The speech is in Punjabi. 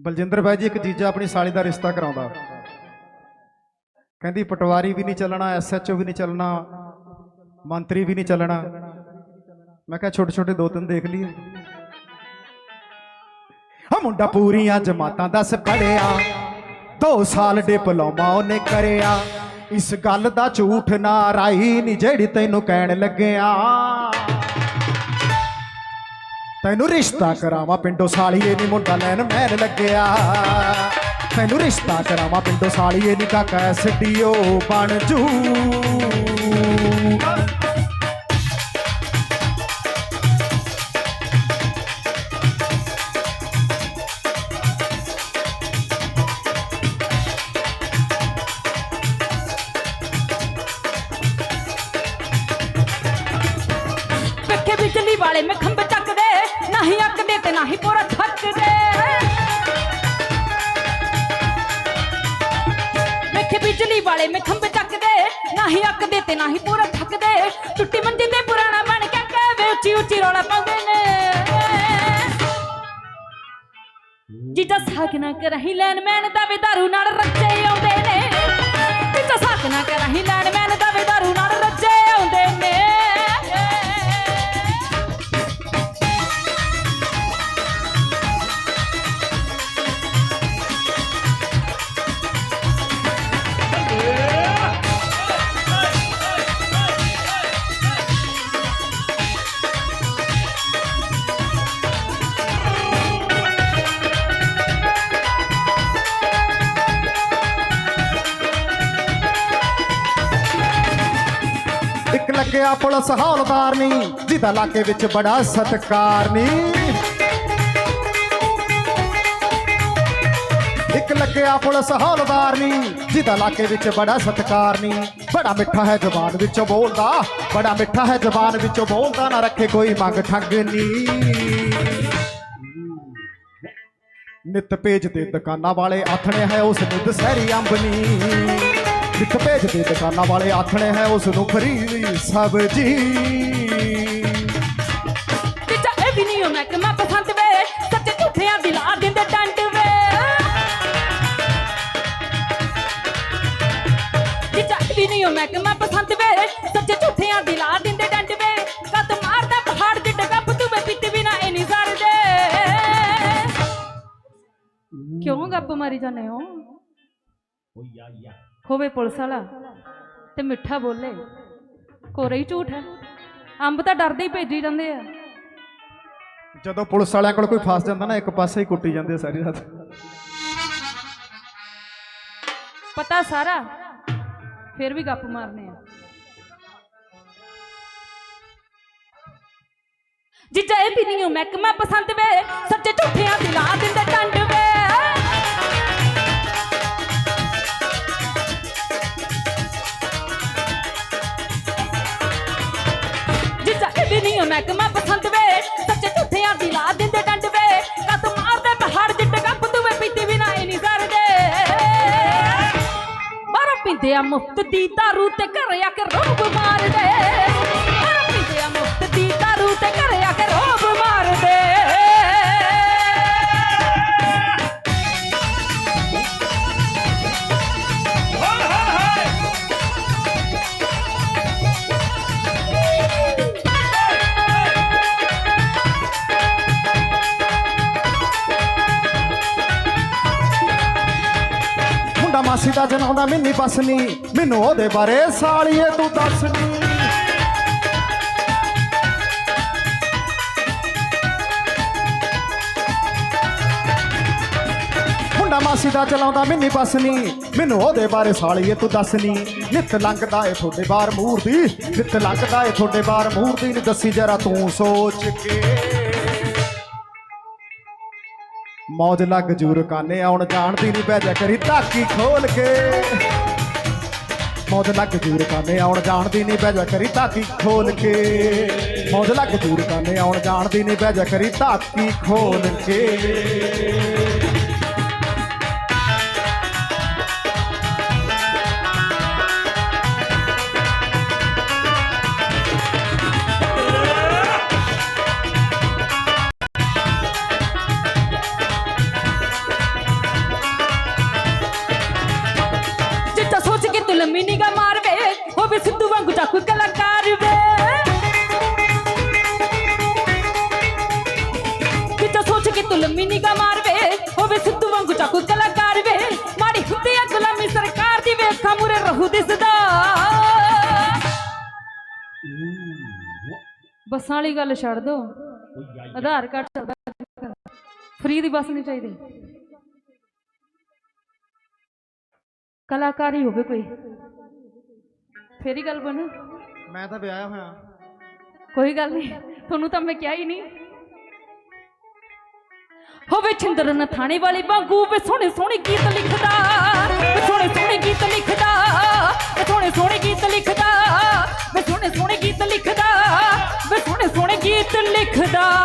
ਬਲਜਿੰਦਰ ਬਾਈ ਜੀ ਇੱਕ ਜੀਜਾ ਆਪਣੀ ਸਾਲੀ ਦਾ ਰਿਸ਼ਤਾ ਕਰਾਉਂਦਾ। ਕਹਿੰਦੀ, ਪਟਵਾਰੀ ਵੀ ਨਹੀਂ ਚੱਲਣਾ ਐਸਐਚਓ ਵੀ ਨਹੀਂ ਚੱਲਣਾ, ਮੰਤਰੀ ਵੀ ਨਹੀਂ ਚੱਲਣਾ। ਮੈਂ ਕਿਹਾ ਛੋਟੇ ਛੋਟੇ ਦੋ ਤਿੰਨ ਦੇਖ ਲਈਏ। ਆ ਮੁੰਡਾ ਪੂਰੀਆਂ ਜਮਾਤਾਂ ਦੱਸ ਪੜਿਆ 2 ਸਾਲ ਡਿਪਲੋਮਾ ਉਹਨੇ ਕਰਿਆ। ਇਸ ਗੱਲ ਦਾ ਝੂਠ ਨਾ ਰਾਈ ਨਹੀਂ ਜਿਹੜੀ ਤੈਨੂੰ ਕਹਿਣ ਲੱਗਿਆ। ਤੈਨੂੰ ਰਿਸ਼ਤਾ ਕਰਾਵਾਂ ਪਿੰਡੋਂ ਸਾਲੀਏ ਨੀ ਮੁੰਡਾ ਲੈਣ ਮੈਨ ਲੱਗਿਆ। ਤੈਨੂੰ ਰਿਸ਼ਤਾ ਕਰਾਵਾਂ ਪਿੰਡੋਂ ਸਾਲੀਏ ਨੀ ਕਾਕਾ ਐਸਡੀਓ ਬਣ ਜੂ। ਵਾਲੇ ਮੈਂ ਨਹੀਂ ਅੱਕਦੇ ਤੇ ਨਹੀਂ ਪੂਰਾ ਥੱਕਦੇ ਵੇਖੇ ਬਿਜਲੀ ਵਾਲੇ ਮੈਂ ਖੰਭ ਚੱਕਦੇ ਨਹੀਂ ਅੱਕਦੇ ਤੇ ਨਹੀਂ ਪੂਰਾ ਥੱਕਦੇ ਟੁੱਟੀ ਮੰਜੀ ਤੇ ਪੁਰਾਣਾ ਬਣ ਕੇ ਕਹਵੇ ਉੱਚੀ ਉੱਚੀ ਰੌਲਾ ਪਾਉਂਦੇ ਨੇ ਜੀਜਾ ਸਾਕ ਨਾ ਕਰਹੀਂ ਲੈਣ ਮੈਨ ਵੀ ਦਾਰੂ ਨਾਲ ਰੱਜੇ ਆਉਂਦੇ ਨੇ ਇੱਕ ਪੁਲਿਸ ਹੌਲਦਾਰ ਨੀ ਜਿਹਦਾ ਇਲਾਕੇ ਵਿੱਚ ਬੜਾ ਸਤਕਾਰ ਨੀ ਇੱਕ ਲੱਗਿਆ ਪੁਲਿਸ ਹੌਲਦਾਰ ਨੀ ਜਿਹਦਾ ਇਲਾਕੇ ਵਿੱਚ ਬੜਾ ਸਤਕਾਰ ਨੀ ਬੜਾ ਮਿੱਠਾ ਹੈ ਜ਼ਬਾਨ ਵਿੱਚੋਂ ਬੋਲਦਾ, ਬੜਾ ਮਿੱਠਾ ਹੈ ਜ਼ਬਾਨ ਵਿੱਚੋਂ ਬੋਲਦਾ, ਨਾ ਰੱਖੇ ਕੋਈ ਮੰਗ ਠੱਗ ਨੀ। ਨਿਤ ਭੇਜਦੇ ਦੁਕਾਨਾਂ ਵਾਲੇ ਆਥਣੇ ਹੈ ਉਸ ਨੂੰ ਦਸਹਿਰੀ ਅੰਬਨੀ ਨਿਤ ਭੇਜਦੇ ਦੁਕਾਨਾਂ ਵਾਲੇ ਆਥਣੇ ਹੈ ਉਸ ਨੂੰ ਫਰੀ ਸਬਜੀ। ਤੀਜਾ ਇਹ ਵੀ ਨਹੀਂ ਮੈਂ ਕਿ ਮੈਂ ਪਸੰਦ ਵੇ ਸੱਚੇ ਝੂਠਿਆਂ ਦੀ ਲਾ ਦਿੰਦੇ ਡੰਡ ਵੇ। ਤੀਜਾ ਇਹ ਵੀ ਨਹੀਂ ਮੈਂ ਕਿ ਮੈਂ ਪਸੰਦ ਵੇ ਸੱਚੇ ਝੂਠਿਆਂ ਦੀ ਲਾ ਦਿੰਦੇ ਡੰਡ ਵੇ। ਕਦ ਮਾਰਦਾ ਪਹਾੜ ਦੀ ਡਗਾ ਤੂੰ ਵੇ ਪੀਤੀ ਬਿਨਾ ਇਹ ਨਹੀਂ ਜ਼ਰਦੇ ਕਿਉਂ ਗੱਪ ਮਾਰੀ ਜਾਂਦੇ ਹੋ? ਹੋਵੇ ਪੁਲਿਸ ਵਾਲਾ ਤੇ ਮਿੱਠਾ ਬੋਲੇ। ਕੋਰੇ ਹੀ ਝੂਠ ਹੈ। ਅੰਬ ਤਾਂ ਡਰਦੇ ਹੀ ਭੇਜੀ ਜਾਂਦੇ ਆ। ਜਦੋਂ ਪੁਲਿਸ ਵਾਲਿਆਂ ਕੋਲ ਕੋਈ ਫਸ ਜਾਂਦਾ ਨਾ ਇੱਕ ਪਾਸੇ ਹੀ ਕੁੱਟੀ ਜਾਂਦੇ ਸਾਰੀ ਰਾਤ। ਪਤਾ ਸਾਰਾ ਫਿਰ ਵੀ ਗੱਪ ਮਾਰਨੇ ਆ। ਜਿੱਜਾ ਇਹ ਵੀ ਨਹੀਂ ਮੈਂ ਕਿ ਮੈਂ ਪਸੰਦ ਵੇ ਸੱਚੇ ਝੂਠਿਆਂ ਦੀ ਲਾ ਦਿੰਦੇ। ਇਹ ਵੀ ਨਹੀਂ ਪਸੰਦ ਵੇ ਸੱਚੇ ਝੂਠਿਆਂ ਦੀ ਲਾ ਦਿੰਦੇ ਟੰਡ ਵੇ ਕਦ ਮਾਰਦੇ ਪਹਾੜ ਜਿੱਟ ਗੱਪ ਤੂੰ ਪੀਤੀ ਬਿਨਾ ਇਹ ਨਹੀਂ ਜ਼ਰਦੇ ਬਾਹਰੋਂ ਪੀਂਦੇ ਆ ਮੁਫਤ ਦੀ ਦਾਰੂ ਤੇ ਘਰੇ ਆ ਕੇ ਰੋਬ ਮਾਰਦੇ। ਬਾਹਰੋਂ ਪੀਂਦੇ ਆ ਮੁਫਤ ਦੀ ਮਾਸੀ ਦਾ ਜਨਾਉਂਦਾ ਮਿੰਨੀ ਬਸਨੀ ਮੈਨੂੰ ਉਹਦੇ ਬਾਰੇ ਸਾਲੀਏ ਤੂੰ ਦੱਸਨੀ। ਮੁੰਡਾ ਮਾਸੀ ਦਾ ਚਲਾਉਂਦਾ ਮਿੰਨੀ ਬਸਨੀ ਮੈਨੂੰ ਉਹਦੇ ਬਾਰੇ ਸਾਲੀਏ ਤੂੰ ਦੱਸਨੀ। ਨਿਤ ਲੰਘਦਾ ਏ ਤੁਹਾਡੇ ਬਾਰ ਮੂਰਤੀ, ਨਿਤ ਲੰਘਦਾ ਏ ਤੁਹਾਡੇ ਬਾਰ ਮੂਰਤੀ, ਨੀ ਦੱਸੀ ਜਰਾ ਤੂੰ ਸੋਚ ਕੇ। ਮੌਜ ਲੱਗ ਜੂਰ ਕਾਨੇ, ਆਉਣ ਜਾਣਦੀ ਨਹੀਂ ਬਹਿ ਜਾ ਕਰੀ ਤਾਕੀ ਖੋਲ ਕੇ। ਮੌਜ ਲੱਗ ਜੂਰ ਕਾਨੇ, ਆਉਣ ਜਾਣਦੀ ਨਹੀਂ ਬਹਿ ਜਾ ਕਰੀ ਤਾਕੀ ਖੋਲ ਕੇ। ਮੌਜ ਲੱਗ ਜੂਰ ਕਾਨੇ, ਆਉਣ ਜਾਣਦੀ ਨਹੀਂ ਬਹਿ ਜਾ ਕਰੀ ਤਾਕੀ ਖੋਲ ਕੇ। ਹੋਵੇ ਵਾਂਗੂ ਚਾਕੂ ਕਲਾਕਾਰ ਵੇ ਕਿਤਾ ਸੋਚ ਕੇ ਤੂੰ ਲੰਮੀ ਨਿਗਾ ਮਾਰਵੇ ਹੋਵੇ ਸਿੱਧੂ ਵਾਂਗੂ ਚਾਕੂ ਕਲਾਕਾਰ ਵੇ ਮਾੜੀ ਹੁੰਦੀ ਆ ਗੁਲਾਮੀ ਸਰਕਾਰ ਦੀ ਵੇਖਾਂ ਮੁਰੇ ਰਹੂ ਦਿਸਦਾ ਬੱਸਾਂ ਵਾਲੀ ਗੱਲ ਛੱਡ ਦੋ ਆਧਾਰ ਕਾਰਡ ਚੱਲਦਾ ਫ੍ਰੀ ਦੀ ਬੱਸ ਨਹੀਂ ਚਾਹੀਦੀ ਕਲਾਕਾਰ ਹੀ ਹੋਵੇ ਕੋਈ ਫੇਰ ਹੀ ਗੱਲ ਬਣੂ। ਮੈਂ ਤਾਂ ਵਿਆਹਿਆ ਹੋਇਆ। ਕੋਈ ਗੱਲ ਨਹੀਂ ਤੁਹਾਨੂੰ ਤਾਂ ਮੈਂ ਕਿਹਾ ਹੀ ਨਹੀਂ। ਹੋਵੇ ਛਿੰਦਰ ਨਥਾਣੇ ਵਾਲੀ ਵਾਂਗੂ ਵੇ ਸੋਹਣੇ ਸੋਹਣੇ ਗੀਤ ਲਿਖਦਾ ਵੇ ਸੋਹਣੇ ਸੋਹਣੇ ਗੀਤ ਲਿਖਦਾ ਵੇ ਸੋਹਣੇ ਸੋਹਣੇ ਗੀਤ ਲਿਖਦਾ ਵੇ ਸੋਹਣੇ ਸੋਹਣੇ ਗੀਤ ਲਿਖਦਾ ਵੇ ਸੋਹਣੇ ਸੋਹਣੇ ਗੀਤ ਲਿਖਦਾ।